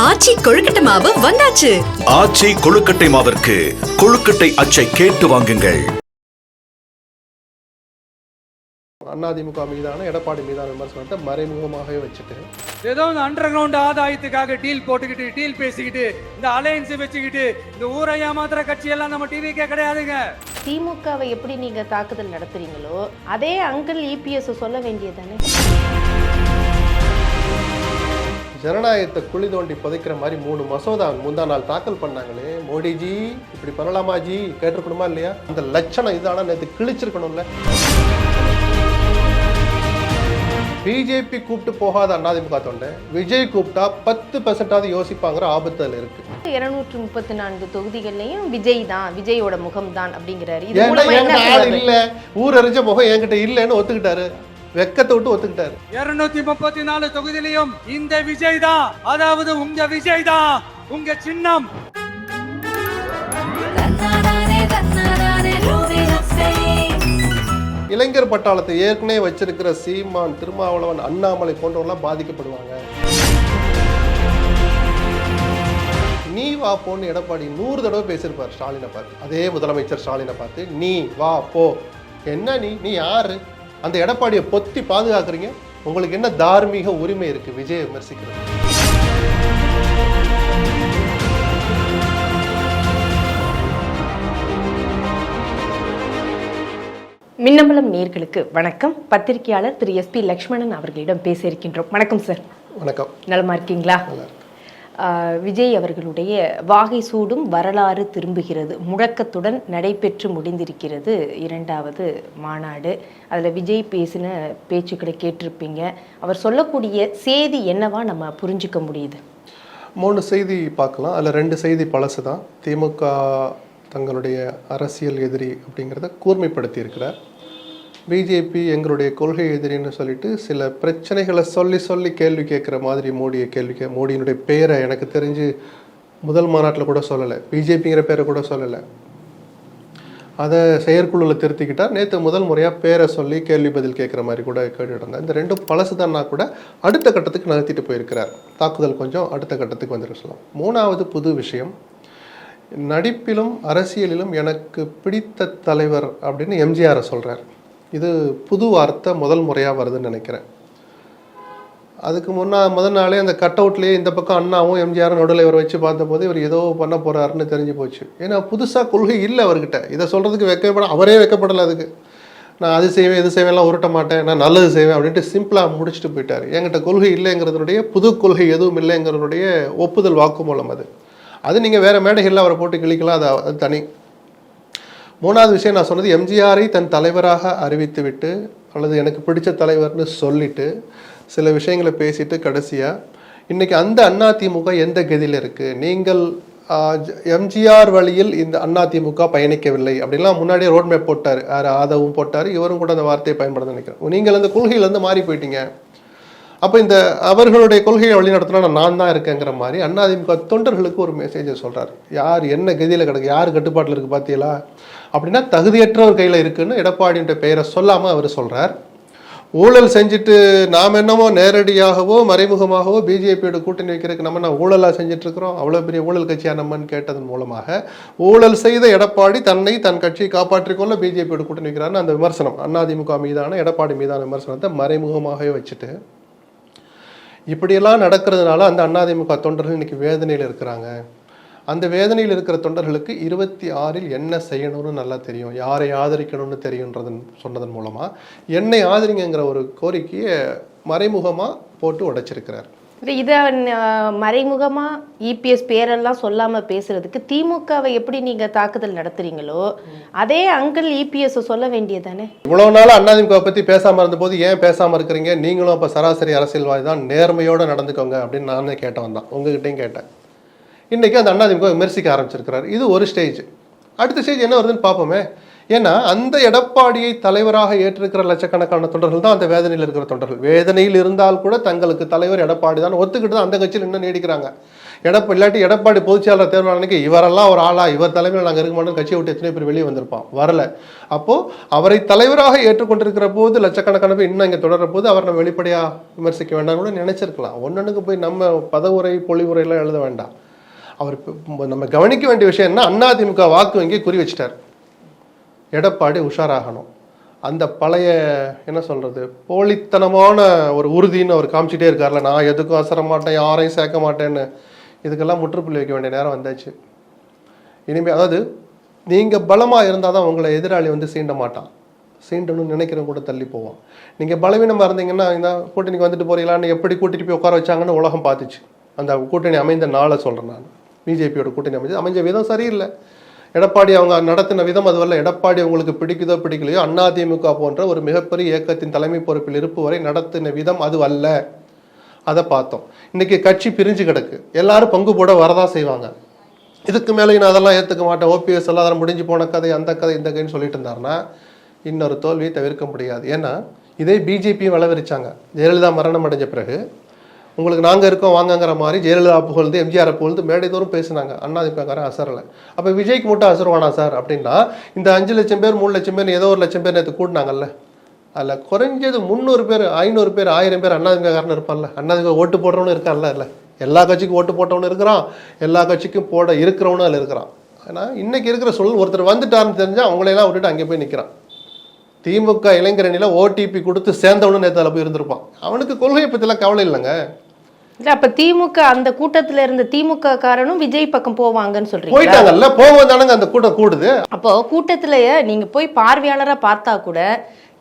ஆச்சி கொழுக்கட்டை மாவு வந்தாச்சு. ஆச்சி கொழுக்கட்டை மாவிற்கு கொழுக்கட்டை அச்சை கேட்டு வாங்குங்கள். அதிமுக மீதான எடப்பாடி மீதான விமர்சனத்தை மறைமுகமாகவே வச்சுட்டு ஏதோ இந்த அண்டர் கிரவுண்ட் ஆதாயத்துக்காக டீல் போட்டுக்கிட்டு டீல் பேசிக்கிட்டு இந்த அலையன்ஸ் வச்சுக்கிட்டு இந்த ஊரை ஏமாத்துற கட்சி எல்லாம் நம்ம டிவிக்கே கிடையாதுங்க. திமுகவை எப்படி நீங்க தாக்குதல் நடத்துறீங்களோ அதே அங்கிள் இபிஎஸ் சொல்ல வேண்டியதானே ஜனநாயகத்தை குழி தோண்டி புதைக்கிற மாதிரி மூணு மசோதா முந்தா நாள் தாக்கல் பண்ணாங்களே. மோடிஜி இப்படி பண்ணலாமா ஜி? கேட்டிருக்கணுமா இல்லையா? அந்த லட்சணம் இதான நேற்று கிழிச்சிருக்கணும்ல. பிஜேபி கூப்பிட்டு போகாத அதிமுக தொண்டை விஜய் கூப்பிட்டா பத்து பெர்சென்டாவது யோசிப்பாங்கிற ஆபத்து அதுல இருக்கு. இருநூற்று முப்பத்தி நான்கு தொகுதிகள்லயும் விஜய் தான் விஜயோட முகம் தான் அப்படிங்கிறாரு இல்ல. ஊர் அறிஞ்ச முகம் என்கிட்ட இல்லைன்னு ஒத்துக்கிட்டாரு. வெக்கத்தை விட்டு ஒத்துக்கிட்டாரு. இருநூத்தி முப்பத்தி நாலு தொகுதியிலையும் இந்த விஜய் தான் அதாவது உங்க விஜய் தான் உங்க சின்னம். இளைஞர் பட்டாளத்தை ஏற்கனவே வச்சிருக்கிற சீமான் திருமாவளவன் அண்ணாமலை போன்றவங்களாம் பாதிக்கப்படுவாங்க. நீ வா போன்னு எடப்பாடி நூறு தடவை பேசியிருப்பார் ஸ்டாலினை பார்த்து. அதே முதலமைச்சர் ஸ்டாலினை பார்த்து நீ வா போ. என்ன நீ? நீ யாரு? அந்த எடப்பாடியை பொத்தி பாதுகாக்கிறீங்க. உங்களுக்கு என்ன தார்மீக உரிமை இருக்கு? விஜயை விமர்சிக்கிறது. மின்னம்பலம் நேர்களுக்கு வணக்கம். பத்திரிகையாளர் திரு எஸ் பி லக்ஷ்மணன் அவர்களிடம் பேச இருக்கின்றோம். வணக்கம் சார். வணக்கம். நலமா இருக்கீங்களா? ஆஹ், விஜய் அவர்களுடைய வாகை சூடும் வரலாறு திரும்புகிறது. முழக்கத்துடன் நடைபெற்று முடிந்திருக்கிறது இரண்டாவது மாநாடு. அதில் விஜய் பேசின பேச்சுக்களை கேட்டிருப்பீங்க. அவர் சொல்லக்கூடிய செய்தி என்னவா நம்ம புரிஞ்சுக்க முடியுது? மூணு செய்தி பார்க்கலாம். அதில் ரெண்டு செய்தி பழசு தான் திமுக தங்களுடைய அரசியல் எதிரி அப்படிங்கிறத கூர்மைப்படுத்தியிருக்கிறார். பிஜேபி எங்களுடைய கொள்கை எதிரின்னு சொல்லிட்டு சில பிரச்சனைகளை சொல்லி சொல்லி கேள்வி கேட்குற மாதிரி மோடியை கேள்வி கே மோடியினுடைய பெயரை எனக்கு தெரிஞ்சு முதல் மாநாட்டில் கூட சொல்லலை. பிஜேபிங்கிற பேரை கூட சொல்லலை. அதை செயற்குழுவில் திருத்திக்கிட்டால் நேற்று முதல் முறையாக பேரை சொல்லி கேள்வி பதில் கேட்குற மாதிரி கூட கேட்டுட்டு இந்த ரெண்டும் பழசுதான்னா கூட அடுத்த கட்டத்துக்கு நகர்த்திட்டு போயிருக்கிறார். தாக்குதல் கொஞ்சம் அடுத்த கட்டத்துக்கு வந்துட்டு சொல்லலாம். மூணாவது புது விஷயம் நடிப்பிலும் அரசியலிலும் எனக்கு பிடித்த தலைவர் அப்படின்னு எம்ஜிஆரை சொல்கிறார் இது புது வார்த்தை முதல் முறையாக வருதுன்னு நினைக்கிறேன். அதுக்கு முன்னா முதல் நாளே அந்த கட் அவுட்லேயே இந்த பக்கம் அண்ணாவும் எம்ஜிஆரும் நடுவில் இவர் வச்சு பார்த்தபோது இவர் ஏதோ பண்ண போகிறாருன்னு தெரிஞ்சு போச்சு. ஏன்னா புதுசாக கொள்கை இல்லை அவர்கிட்ட. இதை சொல்கிறதுக்கு வைக்கப்பட அவரே வைக்கப்படலை அதுக்கு. நான் அது செய்வேன் இது செய்வேன்லாம் உருட்ட மாட்டேன் நான் நல்லது செய்வேன் அப்படின்ட்டு சிம்பிளாக முடிச்சுட்டு போயிட்டார். என்கிட்ட கொள்கை இல்லைங்கிறதுனுடைய புது கொள்கை எதுவும் இல்லைங்கிறதுடைய ஒப்புதல் வாக்குமூலம் அது. அது நீங்கள் வேறு மேடைகளில் அவரை போட்டு கிழிக்கலாம் அது அது தனி. மூணாவது விஷயம் நான் சொன்னது எம்ஜிஆரை தன் தலைவராக அறிவித்துவிட்டு அல்லது எனக்கு பிடிச்ச தலைவர்னு சொல்லிட்டு சில விஷயங்களை பேசிட்டு கடைசியாக இன்றைக்கி அந்த அதிமுக எந்த கதியில் இருக்குது நீங்கள் எம்ஜிஆர் வழியில் இந்த அதிமுக பயணிக்கவில்லை அப்படின்லாம் முன்னாடியே ரோட் மேப் போட்டார். யார் ஆதவும் போட்டார். இவரும் கூட அந்த வார்த்தையை பயன்படுத்த நினைக்கிறேன். நீங்கள் அந்த கொள்கையிலேருந்து மாறி போயிட்டீங்க. அப்போ இந்த அவர்களுடைய கொள்கையை வழிநடத்தினா நான் தான் இருக்கேங்கிற மாதிரி அதிமுக தொண்டர்களுக்கு ஒரு மெசேஜை சொல்கிறார் யார் என்ன கதியில் கிடக்கு யார் கட்டுப்பாட்டில் இருக்குது பார்த்தீங்களா அப்படின்னா தகுதியற்றவர் கையில் இருக்குன்னு எடப்பாடின்ற பெயரை சொல்லாமல் அவர் சொல்கிறார் ஊழல் செஞ்சுட்டு நாம் என்னமோ நேரடியாகவோ மறைமுகமாகவோ பிஜேபியோட கூட்டணி வைக்கிறதுக்கு நம்ம என்ன ஊழலாக செஞ்சுட்டு அவ்வளோ பெரிய ஊழல் கட்சியாக நம்மன்னு கேட்டதன் மூலமாக ஊழல் செய்த எடப்பாடி தன்னை தன் கட்சியை காப்பாற்றிக்கொள்ள பிஜேபியோட கூட்டணி வைக்கிறாருன்னு அந்த விமர்சனம். அதிமுக மீதான எடப்பாடி மீதான விமர்சனத்தை மறைமுகமாகவே வச்சுட்டு இப்படியெல்லாம் நடக்கிறதுனால அந்த அதிமுக தொண்டர்கள் இன்னைக்கு வேதனையில் இருக்கிறாங்க. அந்த வேதனையில் இருக்கிற தொண்டர்களுக்கு இருபத்தி ஆறில் என்ன செய்யணும்னு நல்லா தெரியும். யாரை ஆதரிக்கணும்னு தெரியுன்றதன் சொன்னதன் மூலமாக என்னை ஆதரிங்கிற ஒரு கோரிக்கையை மறைமுகமாக போட்டு உடைச்சிருக்கிறார். இதை மறைமுகமாக இபிஎஸ் பேரெல்லாம் சொல்லாமல் பேசுறதுக்கு திமுகவை எப்படி நீங்கள் தாக்குதல் நடத்துறீங்களோ அதே அங்கிள் இபிஎஸ் சொல்ல வேண்டியதானே இவ்வளோ நாள் அதிமுக பற்றி பேசாமல் இருந்தபோது ஏன் பேசாமல் இருக்கிறீங்க? நீங்களும் அப்போ சராசரி அரசியல்வாதி தான் நேர்மையோடு நடந்துக்கோங்க அப்படின்னு நானே கேட்டவன் தான் உங்ககிட்டையும் கேட்டேன். இன்றைக்கி அந்த அதிமுக விமர்சிக்க ஆரம்பிச்சிருக்கிறார். இது ஒரு ஸ்டேஜ் அடுத்த ஸ்டேஜ் என்ன வருதுன்னு பார்ப்போமே. ஏன்னா அந்த எடப்பாடியை தலைவராக ஏற்றிருக்கிற லட்சக்கணக்கான தொண்டர்கள் தான் அந்த வேதனையில் இருக்கிற தொண்டர்கள். வேதனையில் இருந்தால் கூட தங்களுக்கு தலைவர் எடப்பாடி தான். ஒத்துக்கிட்டு தான் அந்த கட்சியில் இன்னும் நீடிக்கிறாங்க. எடப்பா இல்லாட்டி எடப்பாடி பொதுச்செயலாளர் தேர்தல் இவரெல்லாம் ஒரு ஆளா இவர் தலைமையில் நாங்கள் இருக்க மாட்டோம் கட்சியை விட்டு எத்தனை பேர் வெளியே வந்திருப்பான். வரல. அப்போ அவரை தலைவராக ஏற்றுக்கொண்டிருக்கிற போது லட்சக்கணக்கான பேர் இன்னும் இங்கே தொடர்ற போது அவர் நம்ம வெளிப்படையாக விமர்சிக்க வேண்டாம் கூட நினைச்சிருக்கலாம். ஒன்னொன்னுக்கு போய் நம்ம பதவுரை பொழிவுரையெல்லாம் எழுத வேண்டாம். அவர் நம்ம கவனிக்க வேண்டிய விஷயம் என்ன? அதிமுக வாக்கு வங்கி குறி வச்சிட்டார். எடப்பாடி உஷாராகணும். அந்த பழைய என்ன சொல்கிறது போலித்தனமான ஒரு உறுதின்னு அவர் காமிச்சிட்டே இருக்கார்ல நான் எதுக்கும் அசர மாட்டேன் யாரையும் சேர்க்க மாட்டேன்னு. இதுக்கெல்லாம் முற்றுப்புள்ளி வைக்க வேண்டிய நேரம் வந்தாச்சு. இனிமேல் அதாவது நீங்கள் பலமாக இருந்தால் தான் உங்களை எதிராளி வந்து சீண்ட மாட்டான். சீண்டணும்னு நினைக்கிறவங்க கூட தள்ளி போவான். நீங்கள் பலவீனமாக இருந்தீங்கன்னா இந்த கூட்டணிக்கு வந்துட்டு போறீங்களான்னு எப்படி கூட்டிட்டு போய் உட்கார வச்சாங்கன்னு உலகம் பார்த்துச்சு. அந்த கூட்டணி அமைந்த நாளை சொல்கிறேன் நான். பிஜேபியோட கூட்டணி அமைஞ்சது. அமைஞ்ச விதம் சரியில்லை. எடப்பாடி அவங்க நடத்தின விதம் அதுவல்ல. எடப்பாடி உங்களுக்கு பிடிக்குதோ பிடிக்கலையோ அதிமுக போன்ற ஒரு மிகப்பெரிய இயக்கத்தின் தலைமை பொறுப்பில் இருப்பு வரை நடத்தின விதம் அது அல்ல. அதை பார்த்தோம். இன்னைக்கு கட்சி பிரிஞ்சு கிடக்கு. எல்லாரும் பங்கு போட வரதான் செய்வாங்க. இதுக்கு மேலே நான் அதெல்லாம் ஏற்றுக்க மாட்டேன். ஓபிஎஸ் எல்லாம் அதெல்லாம் முடிஞ்சு போன கதை அந்த கதை இந்த கதைன்னு சொல்லிட்டு இருந்தாருன்னா இன்னொரு தோல்வியை தவிர்க்க முடியாது. ஏன்னா இதே பிஜேபியும் வளவரிச்சாங்க. ஜெயலலிதா மரணம் அடைஞ்ச பிறகு உங்களுக்கு நாங்கள் இருக்கோம் வாங்கங்கிற மாதிரி ஜெயலலிதா புகழ்ந்து எம்ஜிஆர் புகழ்ந்து மேடைதோறும் பேசினாங்க. அண்ணாதிமுகக்காரன் அசரலை. அப்போ விஜய்க்கு மட்டும் அசருவானா சார் அப்படின்னா இந்த அஞ்சு லட்சம் பேர் மூணு லட்சம் பேர் ஏதோ ஒரு லட்சம் பேர் நேற்று கூட்டினாங்கல்ல அதில் குறைஞ்சது முந்நூறு பேர் ஐநூறு பேர் ஆயிரம் பேர் அண்ணாதிமுகக்காரன் இருப்பான்ல. அண்ணாதிமுக ஓட்டு போடுறவனு இருக்கான்ல இல்லை எல்லா கட்சிக்கும் ஓட்டு போட்டவனு இருக்கிறான். எல்லா கட்சிக்கும் போட இருக்கிறவனும் அதில் இருக்கிறான். ஏன்னா இன்றைக்கி இருக்கிற சூழல் ஒருத்தர் வந்துட்டாருன்னு தெரிஞ்சால் அவங்களையெல்லாம் விட்டுட்டு அங்கே போய் நிற்கிறான் திமுக இளைஞரணியில் ஓடிபி கொடுத்து சேர்ந்தவனு நேற்று அதில் போய் இருந்திருப்பான். அவனுக்கு கொள்கையை பற்றிலாம் கவலை இல்லைங்க. இல்ல அப்ப திமுக அந்த கூட்டத்துல இருந்த திமுக காரனும் விஜய் பக்கம் போவாங்கன்னு சொல்றீங்க போயிட்டாங்கல்ல போகும் தானங்க அந்த கூட்டம் கூடுது. அப்போ கூட்டத்துல நீங்க போய் பார்வையாளரா பார்த்தா கூட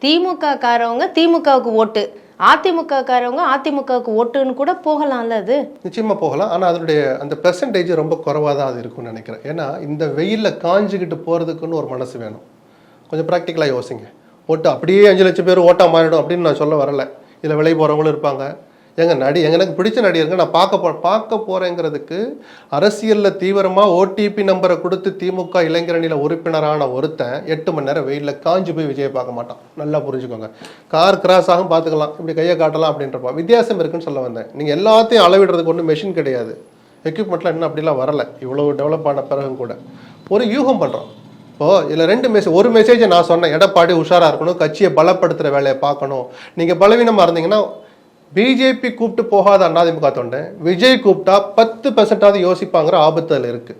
திமுக காரவங்க திமுகவுக்கு ஓட்டு அதிமுக காரவங்க அதிமுகவுக்கு ஓட்டுன்னு கூட போகலாம்ல அது? நிச்சயமா போகலாம். ஆனா அதனுடைய அந்த பெர்சன்டேஜ் ரொம்ப குறைவாக தான் அது இருக்கும்னு நினைக்கிறேன். ஏன்னா இந்த வெயில்ல காஞ்சிக்கிட்டு போறதுக்குன்னு ஒரு மனசு வேணும். கொஞ்சம் ப்ராக்டிக்கலாக யோசிங்க. ஓட்டு அப்படியே அஞ்சு லட்சம் பேர் ஓட்டா மாறிடும் அப்படின்னு நான் சொல்ல வரல. இதில் விலை போகிறவங்களும் இருப்பாங்க. எங்க நடி எங்க எனக்கு பிடிச்ச நடிகருங்க நான் பார்க்க போ பார்க்க போறேங்கிறதுக்கு அரசியலில் தீவிரமாக ஓடிபி நம்பரை கொடுத்து திமுக இளைஞரணியில் உறுப்பினரான ஒருத்தன் எட்டு மணி நேரம் வெயிலில் காஞ்சு போய் விஜயை பார்க்க மாட்டான். நல்லா புரிஞ்சுக்கோங்க. கார் கிராஸ் ஆகும் பார்த்துக்கலாம். இப்படி கையை காட்டலாம் அப்படின்றப்பா வித்தியாசம் இருக்குன்னு சொல்ல வந்தேன். நீங்கள் எல்லாத்தையும் அளவிடுறதுக்கு ஒன்றும் மெஷின் கிடையாது. எக்யூப்மெண்ட்லாம் இன்னும் அப்படிலாம் வரலை. இவ்வளோ டெவலப் ஆன பிறகும் கூட. ஒரு யூகம் பண்ணுறோம் இப்போது இதில் ரெண்டு மெசேஜ் ஒரு மெசேஜை நான் சொன்னேன். எடப்பாடி உஷாராக இருக்கணும். கட்சியை பலப்படுத்துகிற வேலையை பார்க்கணும். நீங்கள் பலவீனமாக இருந்தீங்கன்னா பிஜேபி கூப்பிட்டு போகாத அதிமுக தொண்டை. விஜய் கூப்பிட்டா பத்து பெர்சென்டாவது யோசிப்பாங்கிற ஆபத்து அதில் இருக்குது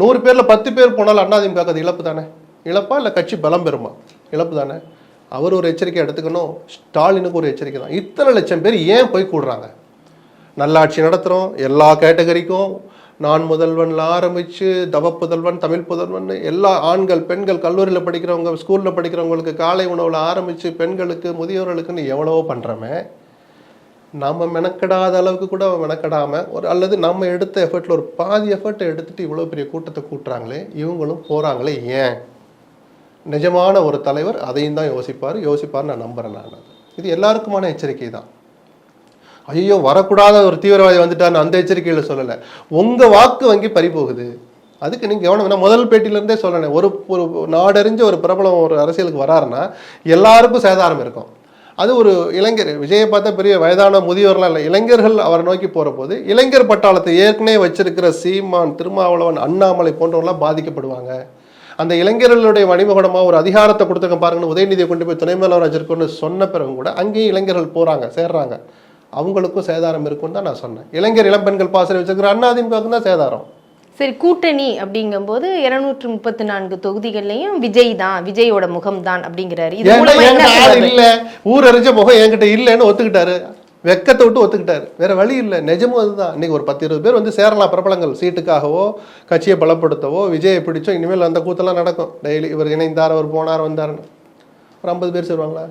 நூறு பேரில் பத்து பேர் போனாலும் அதிமுக அது இழப்பு தானே? இழப்பா இல்லை கட்சி பலம் பெறுமா? இழப்பு தானே. அவர் ஒரு எச்சரிக்கை எடுத்துக்கணும் ஸ்டாலினுக்கு ஒரு எச்சரிக்கை தான். இத்தனை லட்சம் பேர் ஏன் போய் கூடுறாங்க? நல்லாட்சி நடத்துகிறோம் எல்லா கேட்டகரிக்கும். நான் முதல்வன்ல ஆரம்பித்து தவ புதல்வன் தமிழ் புதல்வன் எல்லா ஆண்கள் பெண்கள் கல்லூரியில் படிக்கிறவங்க ஸ்கூலில் படிக்கிறவங்களுக்கு காலை உணவில் ஆரம்பித்து பெண்களுக்கு முதியோர்களுக்குன்னு எவ்வளவோ பண்ணுறோமே நம்ம மெனக்கெடாத அளவுக்கு கூட மெனக்கெடாமல் ஒரு அல்லது நம்ம எடுத்த எஃபர்ட்டில் ஒரு பாதி எஃபர்ட்டை எடுத்துகிட்டு இவ்வளோ பெரிய கூட்டத்தை கூட்டுறாங்களே இவங்களும் போகிறாங்களே ஏன்? நிஜமான ஒரு தலைவர் அதையும் தான் யோசிப்பார். யோசிப்பார் நான் நம்புறேன் நான் இது எல்லாருக்குமான எச்சரிக்கை தான். ஐயோ வரக்கூடாத ஒரு தீவிரவாதி வந்துட்டான்னு அந்த எச்சரிக்கையில் சொல்லலை. உங்கள் வாக்கு வங்கி பறிபோகுது. அதுக்கு நீங்கள் கவனம் வேணா முதல் பேட்டியிலேருந்தே சொல்லணும். ஒரு ஒரு நாடறிஞ்ச ஒரு பிரபலம் ஒரு அரசியலுக்கு வராருன்னா எல்லாருக்கும் சேதாரம் இருக்கும். அது ஒரு இளைஞர் விஜயை பார்த்தா பெரிய வயதான முதியோர்லாம் இல்லை இளைஞர்கள் அவரை நோக்கி போகிற போது இளைஞர் பட்டாளத்தை ஏற்கனவே வச்சிருக்கிற சீமான் திருமாவளவன் அண்ணாமலை போன்றவங்களாம் பாதிக்கப்படுவாங்க. அந்த இளைஞர்களுடைய மணிமகுடமாக ஒரு அதிகாரத்தை கொடுத்துருக்க பாருங்கன்னு உதயநிதியை கொண்டு போய் துணை மேலவர் வச்சிருக்கோன்னு சொன்ன பிறகு கூட அங்கேயும் இளைஞர்கள் போகிறாங்க சேர்றாங்க. அவங்களுக்கும் சேதாரம் இருக்குன்னு தான் நான் சொன்னேன். இளைஞர் இளம்பெண்கள் பாசறை வச்சிருக்கிற அண்ணாதிமுகவுக்கு தான் சேதாரம். சரி கூட்டணி அப்படிங்கும்போது இருநூற்று முப்பத்தி நான்கு தொகுதிகள்லயும் விஜய் தான் விஜயோட முகம் தான் அப்படிங்கிறாரு. இது? இல்ல? ஊர் அறிஞ்ச முகம் என்கிட்ட இல்லைன்னு ஒத்துக்கிட்டாரு. வெக்கத்தை விட்டு ஒத்துக்கிட்டாரு. வேற வழி இல்லை. நிஜமும் அதுதான். இன்னைக்கு ஒரு பத்து இருபது பேர் வந்து சேரலாம் பிரபலங்கள். சீட்டுக்காகவோ கட்சியை பலப்படுத்தவோ விஜயை பிடிச்சோ இனிமேல் அந்த கூத்தெல்லாம் நடக்கும். டெய்லி இவர் இணைந்தார் அவர் போனார் வந்தாருன்னு ஒரு ஐம்பது பேர் சேருவாங்களா?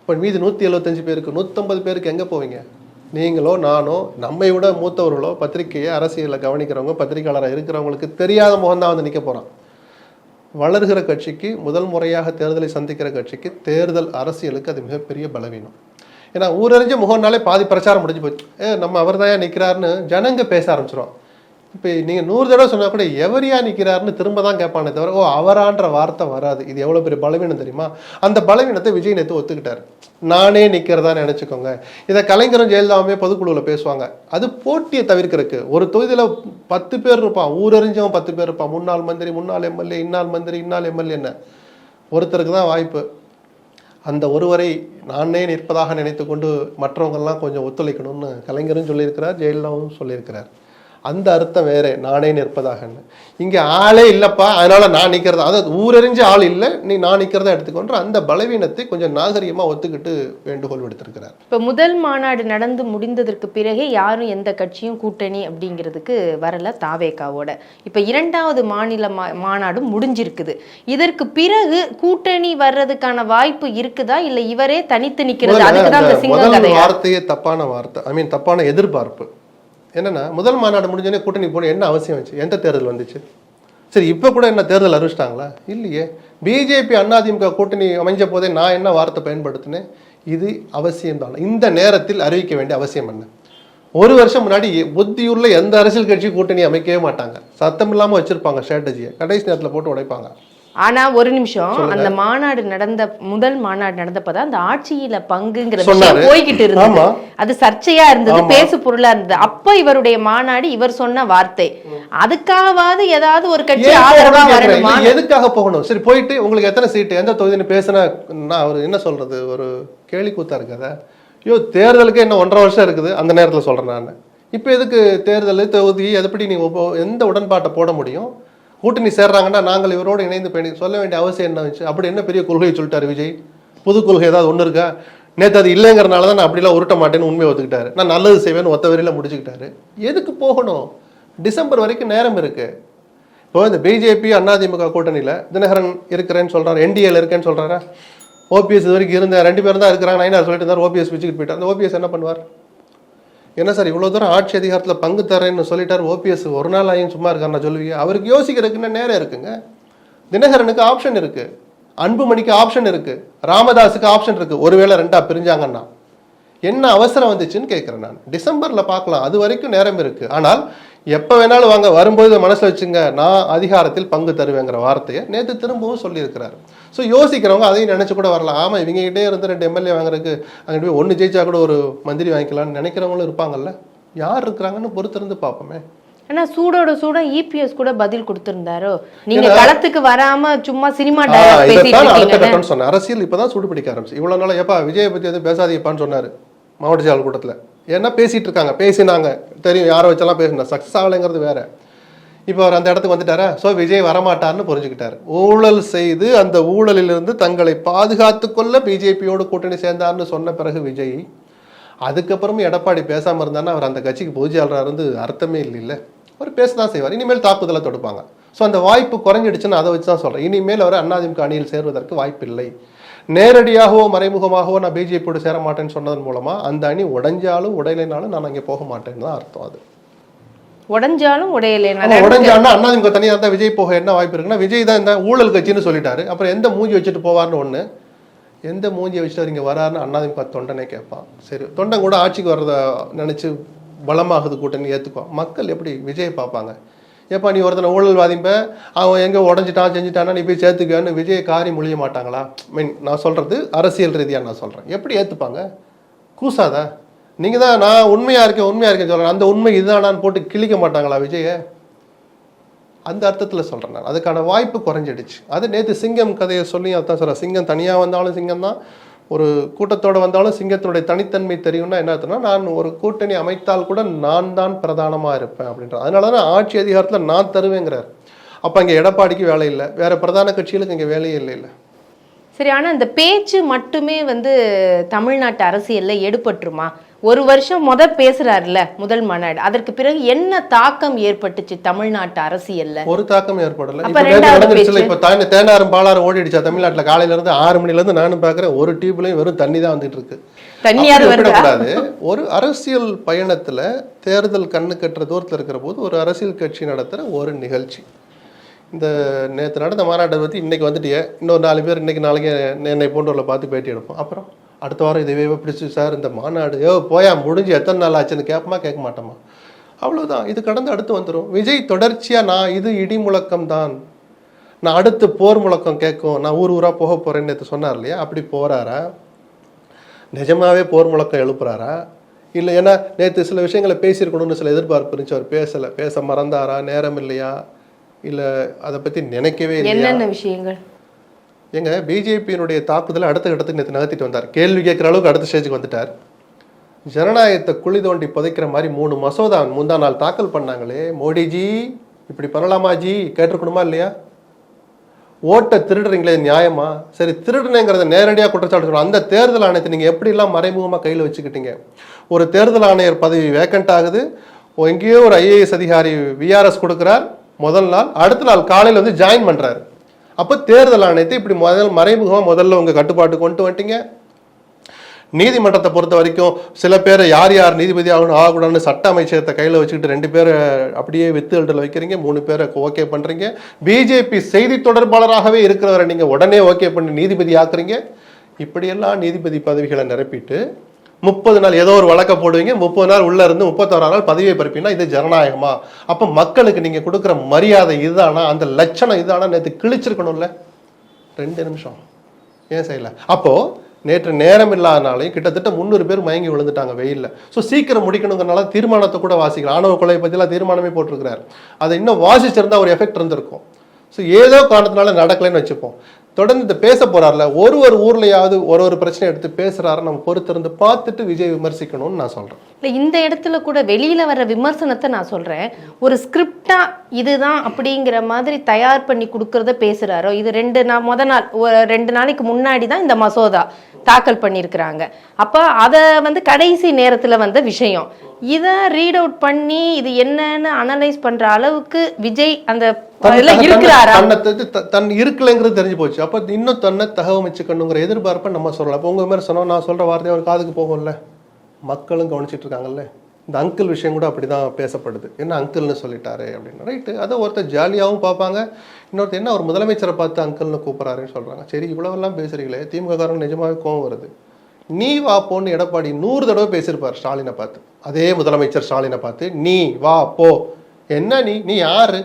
இப்போ மீதி நூற்றி எழுபத்தஞ்சு பேருக்கு நூற்றம்பது பேருக்கு எங்கே போவீங்க? நீங்களோ நானோ நம்மை விட மூத்தவர்களோ பத்திரிகையை அரசியலில் கவனிக்கிறவங்க பத்திரிகையாளராக இருக்கிறவங்களுக்கு தெரியாத முகம்தான் வந்து நிற்க போகிறான் வளர்கிற கட்சிக்கு முதல் முறையாக தேர்தலை சந்திக்கிற கட்சிக்கு தேர்தல் அரசியலுக்கு அது மிகப்பெரிய பலவீனம். ஏன்னா ஊரறிஞ்ச முகம்னாலே பாதி பிரச்சாரம் முடிஞ்சு போச்சு. ஏ நம்ம அவர் தான் நிற்கிறாருன்னு ஜனங்க பேச ஆரம்பிச்சிடும் இப்போ நீங்கள் நூறு தடவை சொன்னால் கூட எவரியா நிற்கிறாருன்னு திரும்ப தான் கேட்பானே தவிர ஓ அவரான்ற வார்த்தை வராது. இது எவ்வளோ பெரிய பலவீனம் தெரியுமா? அந்த பலவீனத்தை விஜய் நேற்று ஒத்துக்கிட்டார். நானே நிற்கிறதா நினச்சிக்கோங்க. இதை கலைஞரும் ஜெயலலிதாவுமே பொதுக்குழுவில் பேசுவாங்க. அது போட்டியை தவிர்க்கிறதுக்கு. ஒரு தொகுதியில் பத்து பேர் இருப்பான். ஊரறிஞ்சவன் பத்து பேர் இருப்பான். முன்னாள் மந்திரி முன்னாள் எம்எல்ஏ இன்னால் மந்திரி இன்னால் எம்எல்ஏன்னு ஒருத்தருக்கு தான் வாய்ப்பு. அந்த ஒருவரை நானே நிற்பதாக நினைத்து கொண்டு மற்றவங்கெல்லாம் கொஞ்சம் ஒத்துழைக்கணும்னு கலைஞரும் சொல்லியிருக்கிறார் ஜெயலலிதாவும் சொல்லியிருக்கிறார். அந்த அர்த்தம் வேற நானே நிற்பதாகன்னு. இங்கே ஆளே இல்லைப்பா அதனால நான் நிற்கிறது? அதாவது ஊரறிஞ்ச ஆள் இல்லை நீ நான் நிற்கிறத எடுத்துக்கொண்டு அந்த பலவீனத்தை கொஞ்சம் நாகரிகமாக ஒத்துக்கிட்டு வேண்டுகோள் விடுத்திருக்கிறார். இப்போ முதல் மாநாடு நடந்து முடிந்ததற்கு பிறகே யாரும் எந்த கட்சியும் கூட்டணி அப்படிங்கிறதுக்கு வரல தாவேகாவோட. இப்போ இரண்டாவது மாநில மாநாடும் முடிஞ்சிருக்குது. இதற்கு பிறகு கூட்டணி வர்றதுக்கான வாய்ப்பு இருக்குதா? இல்ல இவரே தனித்து நிக்கிறது? அதுக்கு தான் கதையா? வார்த்தையே தப்பான வார்த்தை ஐ மீன் தப்பான எதிர்பார்ப்பு. என்னென்னா முதல் மாநாடு முடிஞ்சோடனே கூட்டணி போன என்ன அவசியம் வந்துச்சு எந்த தேர்தல் வந்துச்சு? சரி இப்போ கூட என்ன தேர்தல் அறிவிச்சிட்டாங்களா? இல்லையே. பிஜேபி அதிமுக கூட்டணி அமைஞ்ச போதே நான் என்ன வார்த்தை பயன்படுத்தினேன்? இது அவசியம்தான் இந்த நேரத்தில் அறிவிக்க வேண்டிய அவசியம் என்ன? ஒரு வருஷம் முன்னாடி புத்தியுள்ள எந்த அரசியல் கட்சி கூட்டணி அமைக்கவே மாட்டாங்க. சத்தம் இல்லாமல் வச்சுருப்பாங்க ஸ்ட்ராட்டஜியை கடைசி நேரத்தில் போட்டு உடைப்பாங்க. ஆனா ஒரு நிமிஷம் அந்த மாநாடு நடந்த முதல் மாநாடு நடந்தப்பதான் அந்த ஆட்சியில பங்குங்கிற. விஷயம் போய்கிட்டு இருந்தது. அது சர்ச்சையா இருந்தது பேசு பொருளா இருந்தது. அப்ப இவருடைய மாநாடு இவர் சொன்ன வார்த்தை. அதுக்காவது ஏதாவது ஒரு கட்சி ஆதரவா. வரணுமா? எதுக்காக போகணும்? சரி போயிட்டு உங்களுக்கு எத்தனை சீட்டு எந்த தொகுதின்னு பேசினா நான் அவர் என்ன சொல்றது? ஒரு கேலி கூத்தா இருக்காத ஐயோ தேர்தலுக்கு என்ன ஒன்றரை வருஷம் இருக்குது. அந்த நேரத்தில் சொல்றேன் நான். இப்போ எதுக்கு தேர்தல் தொகுதி எப்படி நீங்க ஒப்ப- எந்த உடன்பாட்டை போட முடியும்? கூட்டணி சேர்றாங்கன்னா நாங்கள் இவரோடு இணைந்து பயணி சொல்ல வேண்டிய அவசியம் என்ன வச்சு அப்படி என்ன பெரிய கொள்கையை சொல்லிட்டாரு விஜய்? புது கொள்கை ஏதாவது ஒன்று இருக்கா? நேற்று அது இல்லைங்கிறனால தான் நான் அப்படிலாம் உருட்ட மாட்டேன்னு உண்மையை ஒத்துக்கிட்டாரு. நான் நல்லது செய்வேன்னு ஒத்த வரையில் முடிச்சுக்கிட்டாரு. எதுக்கு போகணும்? டிசம்பர் வரைக்கும் நேரம் இருக்குது இப்போ இந்த பிஜேபி அதிமுக கூட்டணியில் தினகரன் இருக்கிறேன்னு சொல்கிறார் என்டிஏல இருக்கேன்னு சொல்கிறாரா ஓபிஎஸ் இது வரைக்கும் இருந்த ரெண்டு பேரும் தான் இருக்கிறாங்க நைனார் சொல்லிட்டு இருந்தார் ஓபிஎஸ் வச்சுக்கிட்டு போயிட்டார். அந்த ஓபிஎஸ் என்ன பண்ணுவார்? என்ன சார் இவ்வளோ தூரம் ஆட்சி அதிகாரத்தில் பங்கு தரேன்னு சொல்லிட்டார் ஓபிஎஸ்? ஒரு நாள் ஆயும் சும்மா இருக்காருன்னா சொல்லுவீங்க. அவருக்கு யோசிக்கிறதுக்குன்னு நேரம் இருக்குங்க. தினகரனுக்கு ஆப்ஷன் இருக்குது அன்புமணிக்கு ஆப்ஷன் இருக்குது ராமதாஸுக்கு ஆப்ஷன் இருக்குது ஒருவேளை ரெண்டாக பிரிஞ்சாங்கன்னா. என்ன அவசரம் வந்துச்சுன்னு கேட்குறேன் நான். டிசம்பரில் பார்க்கலாம். அது வரைக்கும் நேரம் இருக்குது ஆனால் எப்போ வேணாலும் வாங்க வரும்போது மனசுல வச்சுங்க நான் அதிகாரத்தில் பங்கு தருவேங்கிற வார்த்தையை நேற்று திரும்பவும் சொல்லியிருக்கிறாரு. ஸோ யோசிக்கிறவங்க அதையும் நினைச்சு கூட வரலாம். ஆமாம் இவங்ககிட்டே இருந்து ரெண்டு எம்எல்ஏ வாங்குறதுக்கு அங்கே போய் ஒன்று ஜெயிச்சா கூட ஒரு மந்திரி வாங்கிக்கலாம்னு நினைக்கிறவங்களும் இருப்பாங்கல்ல. யார் இருக்கிறாங்கன்னு பொறுத்திருந்து பார்ப்போமே. ஆனா சூடோட சூட இபிஎஸ் கூட பதில் கொடுத்திருந்தாரோ? நீங்க களத்துக்கு வராம சும்மா சினிமா சொன்னேன். அரசியல் இப்பதான் சூடு பிடிக்க ஆரம்பிச்சு. இவ்வளவு நாள் ஏப்பா விஜயை பத்தி எதுவும் பேசாதீங்கப்பான்னு சொன்னாரு மாவட்ட செயலாளர் கூட்டத்துல. ஏன்னா பேசிகிட்டு இருக்காங்க பேசினாங்க. தெரியும் யாரை வச்செல்லாம் பேசினா சக்ஸஸ் ஆகலைங்கிறது வேறு. இப்போ அவர் அந்த இடத்துக்கு வந்துட்டாரா? ஸோ விஜய் வரமாட்டார்னு புரிஞ்சுக்கிட்டார். ஊழல் செய்து அந்த ஊழலிலிருந்து தங்களை பாதுகாத்து கொள்ள பிஜேபியோடு கூட்டணி சேர்ந்தார்னு சொன்ன பிறகு விஜய் அதுக்கப்புறமும் எடப்பாடி பேசாமல் இருந்தாருன்னா அவர் அந்த கட்சிக்கு பொதுச்செயலராக இருந்து அர்த்தமே இல்லை அவர் பேச தான் செய்வார். இனிமேல் தாக்குதலை தொடுப்பாங்க. ஸோ அந்த வாய்ப்பு குறைஞ்சிடுச்சுன்னு அதை வச்சு தான் சொல்கிறேன் இனிமேல் அவர் அதிமுக அணியில் சேர்வதற்கு வாய்ப்பு இல்லை நேரடியாகவோ மறைமுகமாகவோ நான் பிஜேபியோடு சேர மாட்டேன்னு சொன்னதன் மூலமா அந்த அணி உடைஞ்சாலும் உடையலைனாலும் நான் அங்கே போக மாட்டேன்னு தான் அர்த்தம் அது. உடைஞ்சாலும் உடையலே ஆமா, உடைஞ்சான்னா அதிமுக தனியாக இருந்தால் விஜய் போக என்ன வாய்ப்பு இருக்குன்னா விஜய் தான் இந்த ஊழல் கட்சின்னு சொல்லிட்டாரு. அப்புறம் எந்த மூஞ்சி வச்சுட்டு போவார்னு ஒன்று எந்த மூஞ்சியை வச்சுட்டு இங்கே வராருன்னு அதிமுக தொண்டனே கேட்பான். சரி தொண்டன் கூட ஆட்சிக்கு வர்றத நினச்சி பலமாகுது கூட்டணி ஏற்றுக்குவான் மக்கள் எப்படி விஜயை பார்ப்பாங்க? ஏப்பா நீ ஒருத்தனை ஊழல்வாதிம்ப அவன் எங்கே உடஞ்சிட்டான் செஞ்சுட்டானா நீ போய் சேர்த்துக்கன்னு விஜய காரி முழிய மாட்டாங்களா? மீன் நான் சொல்கிறது அரசியல் ரீதியாக நான் சொல்கிறேன் எப்படி ஏற்றுப்பாங்க கூசாதா? நீங்கள் தான் நான் உண்மையாக இருக்கேன் உண்மையாக இருக்கேன் சொல்கிறேன் அந்த உண்மை இதுதானான்னு போட்டு கிழிக்க மாட்டாங்களா விஜயை? அந்த அர்த்தத்தில் சொல்கிறேன் நான். அதுக்கான வாய்ப்பு குறைஞ்சிடுச்சு. அது நேற்று சிங்கம் கதையை சொல்லி அதான் சொல்கிறேன் சிங்கம் தனியாக வந்தாலும் சிங்கம் தான் ஒரு கூட்டத்தோடு வந்தாலும் சிங்கத்தினுடைய தனித்தன்மை தெரியும்னா என்ன அர்த்தம்னா நான் ஒரு கூட்டணி அமைத்தால் கூட நான் தான் பிரதானமாக இருப்பேன் அப்படின்ற அதனால தான் ஆட்சி அதிகாரத்தில் நான் தருவேங்கிறார். அப்போ இங்கே எடப்பாடிக்கு வேலை இல்லை. வேறு பிரதான கட்சிகளுக்கு இங்கே வேலையே இல்லை இல்லை. சரி ஆனால் இந்த பேச்சு மட்டுமே வந்து தமிழ்நாட்டு அரசியலில் எடுபட்டுருமா? ஒரு வருஷம் முத பேசுறாருல முதல் மாநாடு. அதற்கு பிறகு என்ன தாக்கம் ஏற்பட்டுச்சு தமிழ்நாட்டு அரசியல்ல? ஒரு தாக்கம் ஏற்படல. இப்போ தேனாரும் பாலாரும் ஓடிடுச்சா தமிழ்நாட்டுல? காலையில இருந்து ஆறு மணில இருந்து நானும் பார்க்குறேன் ஒரு டியூப்லையும் வெறும் தண்ணி தான் வந்துட்டு இருக்கு. விடக்கூடாது. ஒரு அரசியல் பயணத்துல தேர்தல் கண்ணு கட்டுற தூரத்துல இருக்கிற போது ஒரு அரசியல் கட்சி நடத்துற ஒரு நிகழ்ச்சி. இந்த நேற்று நடந்த மாநாட்டை பற்றி இன்னைக்கு வந்துட்டியே. இன்னொரு நாலு பேர் இன்னைக்கு நாளைக்கு என்னை போன்றவர்களை பார்த்து பேட்டி எடுப்போம். அப்புறம்? அடுத்த வாரம் இதுவே பிடிச்சி சார் இந்த மாநாடு ஏ போயா முடிஞ்சு எத்தனை நாள் ஆச்சுன்னு கேட்போமா கேட்க மாட்டோமா. அவ்வளவுதான். இது கடந்து அடுத்து வந்துடும் விஜய் தொடர்ச்சியா நான் இது இடி முழக்கம் தான். நான் அடுத்து போர் முழக்கம் கேட்கும். நான் ஊர் ஊரா போக போறேன்னு நேற்று சொன்னார் இல்லையா? அப்படி போறாரா? நிஜமாவே போர் முழக்கம் எழுப்புறாரா? இல்லை ஏன்னா நேற்று சில விஷயங்களை பேசியிருக்கணும்னு சில எதிர்பார்ப்பு இருந்துச்சு. அவர் பேசலை. பேச மறந்தாரா? நேரம் இல்லையா? இல்லை அதை பற்றி நினைக்கவே இல்லையா? என்னென்ன விஷயங்கள்? எங்க பிஜேபியினுடைய தாக்குதலை அடுத்த கட்டத்துக்கு நேற்று நகர்த்திட்டு வந்தார். கேள்வி கேட்குற அளவுக்கு அடுத்த ஸ்டேஜுக்கு வந்துட்டார். ஜனநாயகத்தை குழி தோண்டி புதைக்கிற மாதிரி மூணு மசோதா முந்தா நாள் தாக்கல் பண்ணாங்களே மோடிஜி இப்படி பண்ணலாமா ஜி? கேட்டிருக்கணுமா இல்லையா? ஓட்டை திருடுறீங்களே நியாயமா? சரி திருடுனேங்கிறத நேரடியாக குற்றச்சாட்டு அந்த தேர்தல் ஆணையத்தை நீங்கள் எப்படிலாம் மறைமுகமாக கையில் வச்சுக்கிட்டீங்க? ஒரு தேர்தல் ஆணையர் பதவி வேக்கண்ட் ஆகுது. எங்கேயோ ஒரு ஐஏஎஸ் அதிகாரி விஆர்எஸ் கொடுக்குறார். முதல் நாள் அடுத்த நாள் காலையில் வந்து ஜாயின் பண்ணுறாரு அப்போ தேர்தல் ஆணையத்தை இப்படி முதல் மறைமுகமாக முதல்ல உங்கள் கட்டுப்பாட்டு கொண்டு வந்துட்டீங்க. நீதிமன்றத்தை பொறுத்த வரைக்கும் சில பேர் யார் யார் நீதிபதி ஆகணும் ஆகக்கூடாதுன்னு சட்ட அமைச்சகத்தை கையில் வச்சுக்கிட்டு ரெண்டு பேரை அப்படியே வித்து எழுதல வைக்கிறீங்க மூணு பேரை ஓகே பண்ணுறீங்க பிஜேபி செய்தி தொடர்பாளராகவே இருக்கிறவரை நீங்கள் உடனே ஓகே பண்ணி நீதிபதி ஆக்குறீங்க. இப்படியெல்லாம் நீதிபதி பதவிகளை நிரப்பிட்டு முப்பது நாள் ஏதோ ஒரு வழக்க போடுவீங்க முப்பது நாள் உள்ள இருந்து முப்பத்தோரா நாள் பதவியை பரப்பினா இது ஜனநாயகமா? அப்போ மக்களுக்கு நீங்கள் கொடுக்குற மரியாதை இதுதானா? அந்த லட்சணம் இதுதானா? நேற்று கிழிச்சிருக்கணும்ல. ரெண்டு நிமிஷம். ஏன் செய்யல? அப்போ நேற்று நேரம் இல்லாதனாலையும் கிட்டத்தட்ட முந்நூறு பேர் மயங்கி விழுந்துட்டாங்க வெயிலில். ஸோ சீக்கிரம் முடிக்கணுங்கிறனால தீர்மானத்தை கூட வாசிக்கலாம் ஆணவ கொலை பற்றிலாம் தீர்மானமே போட்டிருக்கிறார். அதை இன்னும் வாசிச்சிருந்தா ஒரு எஃபெக்ட் இருந்திருக்கும். ஸோ ஏதோ காரணத்தினால நடக்கலைன்னு வச்சுப்போம். தொடர்ந்து பேச போறாருல ஒரு ஒரு ஊர்லயாவது ஒரு ஒரு பிரச்சனை எடுத்து பேசுறாரு நம்ம பொறுத்திருந்து பார்த்துட்டு விஜய் விமர்சிக்கணும்னு நான் சொல்றேன். இல்லை இந்த இடத்துல கூட வெளியில வர்ற விமர்சனத்தை நான் சொல்றேன். ஒரு ஸ்கிரிப்டா இதுதான் அப்படிங்கிற மாதிரி தயார் பண்ணி கொடுக்கறத பேசுறாரோ இது ரெண்டு நாள் முத நாள் ஒரு ரெண்டு நாளைக்கு முன்னாடி தான் இந்த மசோதா தாக்கல் பண்ணியிருக்கிறாங்க. அப்போ அதை வந்து கடைசி நேரத்தில் வந்த விஷயம். இதை ரீட் அவுட் பண்ணி இது என்னன்னு அனலைஸ் பண்ற அளவுக்கு விஜய் அந்த இருக்கிறாரா? தன் இருக்கலைங்கிறது தெரிஞ்சு போச்சு. அப்போ இன்னும் தன்னை தகவமைச்சுக்கணுங்கிற எதிர்பார்ப்பை நம்ம சொல்லலாம் அப்போ உங்கள் மாதிரி சொன்னோம் நான் சொல்கிற வார்த்தையை அவர் காதுக்கு போகும்ல? மக்களும் கவனிச்சிட்டு இருக்காங்கல்ல இந்த அங்கிள் விஷயம் கூட அப்படிதான் பேசப்படுது. என்ன அங்கிள்னு சொல்லிட்டாரு அப்படின்னு. ரைட்டு அதை ஒருத்தர் ஜாலியாகவும் பார்ப்பாங்க. இன்னொருத்தர் என்ன ஒரு முதலமைச்சரை பார்த்து அங்கிள்னு கூப்பிட்றாருன்னு சொல்கிறாங்க சரி இவ்வளவெல்லாம் பேசுகிறீங்களே திமுக காரங்க கோவம் வருது. நீ வா போன்னு எடப்பாடி நூறு தடவை பேசியிருப்பார் ஸ்டாலினை பார்த்து. அதே முதலமைச்சர் ஸ்டாலினை பார்த்து நீ வா போ. என்ன நீ? நீ யாரு?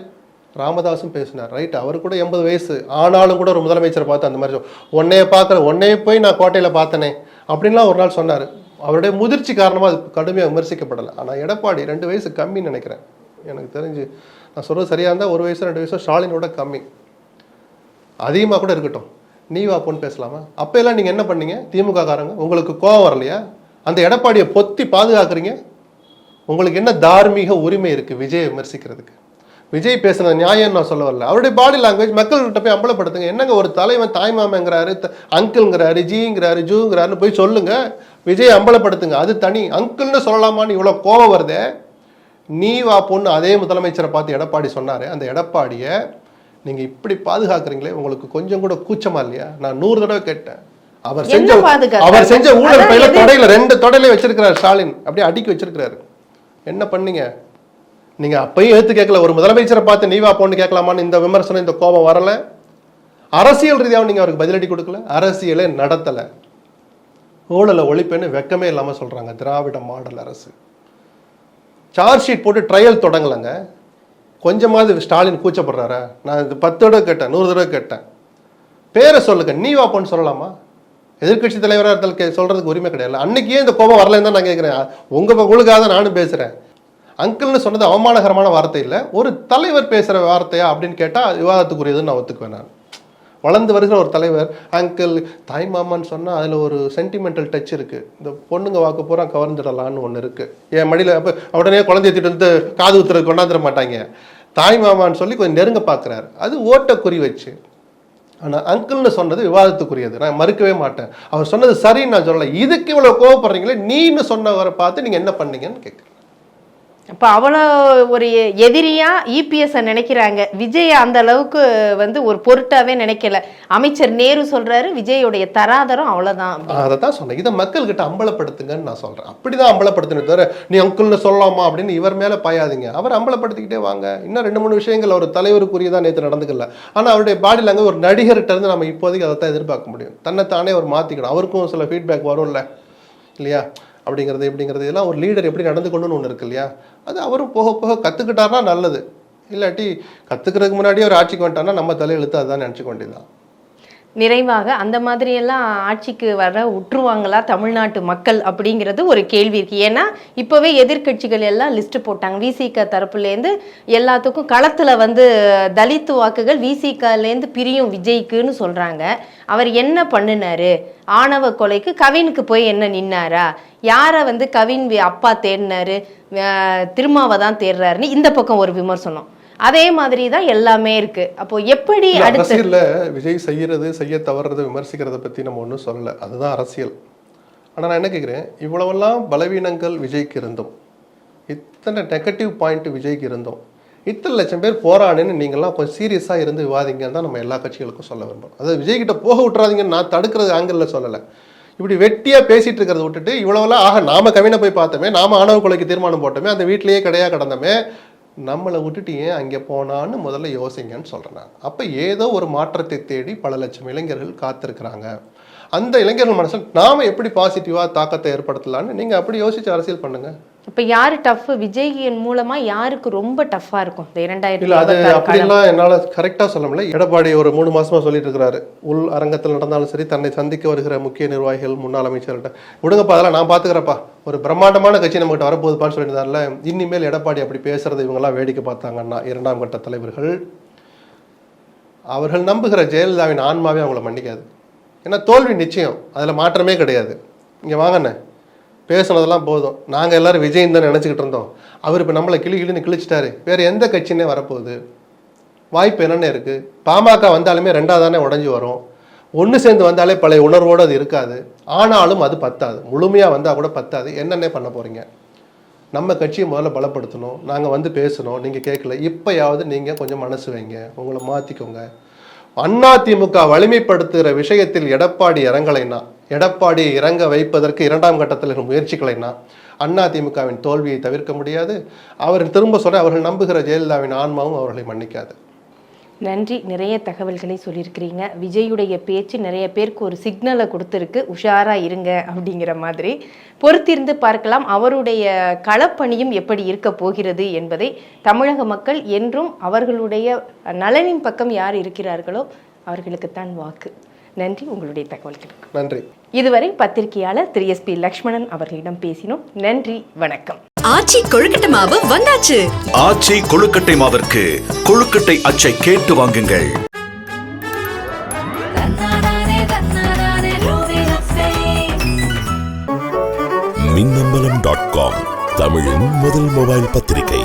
ராமதாஸும் பேசினார். ரைட் அவர் கூட எண்பது வயசு. ஆனாலும் கூட ஒரு முதலமைச்சரை பார்த்து அந்த மாதிரி உன்னைய பார்க்குற உன்னைய போய் நான் கோட்டையில் பார்த்தனே. அப்படின்லாம் ஒரு நாள் சொன்னார். அவருடைய முதிர்ச்சி காரணமாக அது கடுமையாக விமர்சிக்கப்படலை. ஆனால் எடப்பாடி ரெண்டு வயசு கம்மின்னு நினைக்கிறேன். எனக்கு தெரிஞ்சு நான் சொல்கிறது சரியாக இருந்தால் ஒரு வயசு ரெண்டு வயசு ஸ்டாலினோட கம்மி. அதிகமாக கூட இருக்கட்டும். நீ வா பொண்ணு பேசலாமா? அப்போ எல்லாம் நீங்கள் என்ன பண்ணீங்க? திமுக காரங்க உங்களுக்கு கோவம் வரலையா? அந்த எடப்பாடியை பொத்தி பாதுகாக்கிறீங்க? உங்களுக்கு என்ன தார்மீக உரிமை இருக்குது விஜயை விமர்சிக்கிறதுக்கு. விஜய் பேசுன நியாயம் நான் சொல்ல வரல. அவருடைய பாடி லாங்குவேஜ் மக்கள்கிட்ட போய் அம்பலப்படுத்துங்க. என்னங்க ஒரு தலைவன் தாய்மாமங்கிறாரு அங்கிள்ங்கிறாரு ஜிங்கிறாரு ஜூங்கிறாருன்னு போய் சொல்லுங்க. விஜய் அம்பலப்படுத்துங்க. அது தனி. அங்கிள்னு சொல்லலாமான்னு இவ்வளோ கோவம் வருதே. நீ வா பொண்ணு அதே முதலமைச்சரை பார்த்து எடப்பாடி சொன்னாரு. அந்த எடப்பாடியை நீங்க இப்படி பாதுகாக்கிறீங்களே உங்களுக்கு கொஞ்சம் கூட கூச்சமா இல்லையா? நான் நூறு தடவை கேட்டேன். அவர் செஞ்ச? அவர் செஞ்ச ஊழல் பையில தொடையில ரெண்டு தொடையில வச்சிருக்கிறார் ஸ்டாலின். அப்படியே அடுக்கி வச்சிருக்கிறாரு. என்ன பண்ணீங்க? நீங்க அப்பயும் எடுத்து கேட்கல. ஒரு முதலமைச்சரை பார்த்து நீவா போன்னு கேட்கலாமான்னு இந்த விமர்சனம் இந்த கோபம் வரல. அரசியல் ரீதியாகவும் நீங்க அவருக்கு பதிலடி கொடுக்கல. அரசியலே நடத்தல. ஊழலை ஒழிப்பேன்னு வெக்கமே இல்லாமல் சொல்றாங்க திராவிட மாடல் அரசு. சார்ஜ் ஷீட் போட்டு ட்ரையல் தொடங்கலைங்க. கொஞ்சமாவது ஸ்டாலின் கூச்சப்படுறாரா? நான் இது பத்து தடவை கேட்டேன் நூறு தடவை கேட்டேன். பேரை சொல்லுங்க நீ வாப்போன்னு சொல்லலாமா? எதிர்க்கட்சி தலைவராக இருந்தால் சொல்கிறதுக்கு சொல்றதுக்கு உரிமை கிடையாது அன்னைக்கு ஏன் இந்த கோபம் வரலன்னு தான் நான் கேட்குறேன். உங்க உங்களுக்காக தான் நானும் பேசுறேன். அங்கிள்னு சொன்னது அவமானகரமான வார்த்தை இல்லை. ஒரு தலைவர் பேசுகிற வார்த்தையா அப்படின்னு கேட்டால் விவாதத்துக்குரியதுன்னு நான் ஒத்துக்குவேன் நான். வளர்ந்து வருகிற ஒரு தலைவர் அங்கிள் தாய் மாமான்னு சொன்னால் அதில் ஒரு சென்டிமெண்டல் டச் இருக்குது இந்த பொண்ணுங்க வாக்கு பூரா கவர்ந்துடலான்னு ஒன்று இருக்குது என் மடியில் அப்போ உடனே குழந்தைய திட்டு வந்து காது ஊத்துறது கொண்டாந்துட மாட்டாங்க. தாய் மாமான்னு சொல்லி கொஞ்சம் நெருங்க பார்க்குறாரு அது ஓட்ட குறி வச்சு. ஆனால் அங்கிள்னு சொன்னது விவாதத்துக்குரியது. நான் மறுக்கவே மாட்டேன். அவர் சொன்னது சரின்னு நான் சொல்லலை. இதுக்கு இவ்வளோ கோவப்படுறீங்களே நீன்னு சொன்னவரை பார்த்து நீங்கள் என்ன பண்ணீங்கன்னு கேட்குறேன் இப்போ அவ்வளோ ஒரு எதிரியாக இபிஎஸ்ஸை நினைக்கிறாங்க. விஜய் அந்த அளவுக்கு வந்து ஒரு பொருட்டாகவே நினைக்கல. அமைச்சர் நேரு சொல்கிறாரு விஜயோடைய தராதரம் அவ்வளோதான் அதை தான் சொன்னேன். இதை மக்கள்கிட்ட அம்பலப்படுத்துங்கன்னு நான் சொல்றேன். அப்படிதான் அம்பலப்படுத்தணும் தவிர நீ அங்கிள்னு சொல்லலாமா அப்படின்னு இவர் மேலே பாயாதீங்க. அவர் அம்பலப்படுத்திக்கிட்டே வாங்க. இன்னும் ரெண்டு மூணு விஷயங்கள் ஒரு தலைவருக்குரியதான் நேற்று நடந்துக்கல. ஆனால் அவருடைய பாடி லாங்குவேஜ் ஒரு நடிகர்கிட்ட இருந்து நம்ம இப்போதைக்கு அதை தான் எதிர்பார்க்க முடியும். தன்னை தானே அவர் மாற்றிக்கணும் அவருக்கும் சில ஃபீட்பேக் வரும்ல. இல்லையா? அப்படிங்கிறது எப்படிங்கிறது இதெல்லாம் ஒரு லீடர் எப்படி நடந்து கொள்ளணும்னு ஒன்று இருக்கு இல்லையா? அது அவரும் போக போக கற்றுக்கிட்டாருன்னா நல்லது. இல்லாட்டி கற்றுக்கிறதுக்கு முன்னாடியே ஒரு ஆட்சிக்கு வந்துட்டான்னா நம்ம தலையெழுத்து அதான் நினச்சிக்க வேண்டியதுதான். நிறைவாக அந்த மாதிரியெல்லாம் ஆட்சிக்கு வர உற்றுவாங்களா தமிழ்நாட்டு மக்கள் அப்படிங்கிறது ஒரு கேள்வி இருக்குது ஏன்னா இப்போவே எதிர்க்கட்சிகள் எல்லாம் லிஸ்ட்டு போட்டாங்க. விசிக தரப்புலேருந்து எல்லாத்துக்கும் களத்தில் வந்து தலித்து வாக்குகள் விசிகலேருந்து பிரியும் விஜய்க்குன்னு சொல்கிறாங்க அவர் என்ன பண்ணினார்? ஆணவ கொலைக்கு கவினுக்கு போய் என்ன நின்னாரா? யாரை வந்து கவின் அப்பா தேடினாரு? திருமாவை தான் தேடுறாருன்னு இந்த பக்கம் ஒரு விமர்சனம். அதே மாதிரி தான் எல்லாமே இருக்கு. அப்போ எப்படி அரசியல்ல விஜய் செய்யறது செய்ய தவறுறதை விமர்சிக்கிறத பத்தி நம்ம ஒன்றும் சொல்லல. அதுதான் அரசியல். ஆனா நான் என்ன கேட்குறேன் இவ்வளவெல்லாம் பலவீனங்கள் விஜய்க்கு இருந்தோம் இத்தனை நெகட்டிவ் பாயிண்ட் விஜய்க்கு இருந்தோம் இத்தனை லட்சம் பேர் போராடுன்னு நீங்கள்லாம் கொஞ்சம் சீரியஸாக இருந்து விவாதிங்கன்னு தான் நம்ம எல்லா கட்சிகளுக்கும் சொல்ல விரும்புறோம். அதாவது விஜய் கிட்ட போக விட்டுறாதீங்கன்னு நான் தடுக்கிறது ஆங்கிளில் சொல்லலை. இப்படி வெட்டியாக பேசிட்டு இருக்கிறத விட்டுட்டு இவ்வளவெல்லாம் ஆக நாம கவினை போய் பார்த்தோமே நாம ஆணவ கொலைக்கு தீர்மானம் போட்டோமே அந்த வீட்டிலேயே கிடையா கிடந்தோமே நம்மளை விட்டுட்டு ஏன் அங்கே போனான்னு முதல்ல யோசிங்கன்னு சொல்கிறேன் அப்போ ஏதோ ஒரு மாற்றத்தை தேடி பல லட்சம் இளைஞர்கள் காத்திருக்கிறாங்க. அந்த இளைஞர்கள் மனசில் நாம எப்படி பாசிட்டிவாக தாக்கத்தை ஏற்படுத்தலாம்னு நீங்கள் அப்படி யோசிச்சு அரசியல் பண்ணுங்க. இப்ப யாரு டஃப் விஜயின் மூலமா யாருக்கு ரொம்ப டஃப்பா இருக்கும்? இந்த இரண்டாயிரத்தி இல்ல அது அப்படிலாம் என்னால கரெக்டா சொல்ல முடியல. எடப்பாடி ஒரு மூணு மாசமா சொல்லிட்டு இருக்கிறாரு. உள் அரங்கத்தில் நடந்தாலும் சரி தன்னை சந்திக்க வருகிற முக்கிய நிர்வாகிகள் முன்னாள் அமைச்சர்கிட்ட விடுங்கப்பா அதெல்லாம் நான் பாத்துக்கிறப்பா ஒரு பிரம்மாண்டமான கட்சி நம்மகிட்ட வரப்போகுதுப்பான்னு சொல்லியிருந்தாருல இனிமேல் எடப்பாடி அப்படி பேசுறதை இவங்கெல்லாம் வேடிக்கை பார்த்தாங்கன்னா இரண்டாம் கட்ட தலைவர்கள் அவர்கள் நம்புகிற ஜெயலலிதாவின் ஆன்மாவே அவங்கள மன்னிக்காது. ஏன்னா தோல்வி நிச்சயம். அதில் மாற்றமே கிடையாது. இங்கே வாங்கண்ணே. பேசுனதெல்லாம் போதும். நாங்கள் எல்லோரும் விஜயன் தான் நினச்சிக்கிட்டு இருந்தோம். அவர் இப்போ நம்மளை கிளி கிளின்னு கிழிச்சிட்டாரு. வேறு எந்த கட்சினே வரப்போகுது? வாய்ப்பு என்னென்ன இருக்குது பாமக வந்தாலுமே ரெண்டாவது தானே உடஞ்சி வரும். ஒன்று சேர்ந்து வந்தாலே பழைய உணர்வோடு அது இருக்காது. ஆனாலும் அது பத்தாது. முழுமையாக வந்தால் கூட பத்தாது. என்னென்ன பண்ண போகிறீங்க நம்ம கட்சியை முதல்ல பலப்படுத்தணும். நாங்கள் வந்து பேசணும். நீங்கள் கேட்கல. இப்போயாவது நீங்கள் கொஞ்சம் மனசு வைங்க. உங்களை மாற்றிக்கோங்க அதிமுக வலிமைப்படுத்துகிற விஷயத்தில் எடப்பாடி இறங்கலைன்னா எடப்பாடி இறங்க வைப்பதற்கு இரண்டாம் கட்டத்தில் இருக்கும் முயற்சிகளைன்னா அதிமுகவின் தோல்வியை தவிர்க்க முடியாது. அவர் திரும்ப சொல்ல அவர்கள் நம்புகிற ஜெயலலிதாவின் ஆன்மாவும் அவர்களை மன்னிக்காது. நன்றி. நிறைய தகவல்களை சொல்லியிருக்கிறீங்க. விஜயுடைய பேச்சு நிறைய பேருக்கு ஒரு சிக்னலை கொடுத்துருக்கு. உஷாரா இருங்க அப்படிங்கிற மாதிரி. பொறுத்திருந்து பார்க்கலாம். அவருடைய களப்பணியும் எப்படி இருக்க போகிறது என்பதை தமிழக மக்கள் என்றும் அவர்களுடைய நலனின் பக்கம் யார் இருக்கிறார்களோ அவர்களுக்குத்தான் வாக்கு. நன்றி. உங்களுடைய தகவல்களுக்கு. நன்றி. இதுவரை பத்திரிகையாளர் திரு எஸ் பி லக்ஷ்மணன் அவர்களிடம் பேசினோம். நன்றி. வணக்கம். ஆச்சி கொழுக்கட்டை மாவு வந்தாச்சு. ஆச்சி கொழுக்கட்டை மாவிற்கு கொழுக்கட்டை அச்சை கேட்டு வாங்குங்கள். மின்னம்பலம் டாட் காம் தமிழின் முதல் மொபைல் பத்திரிகை.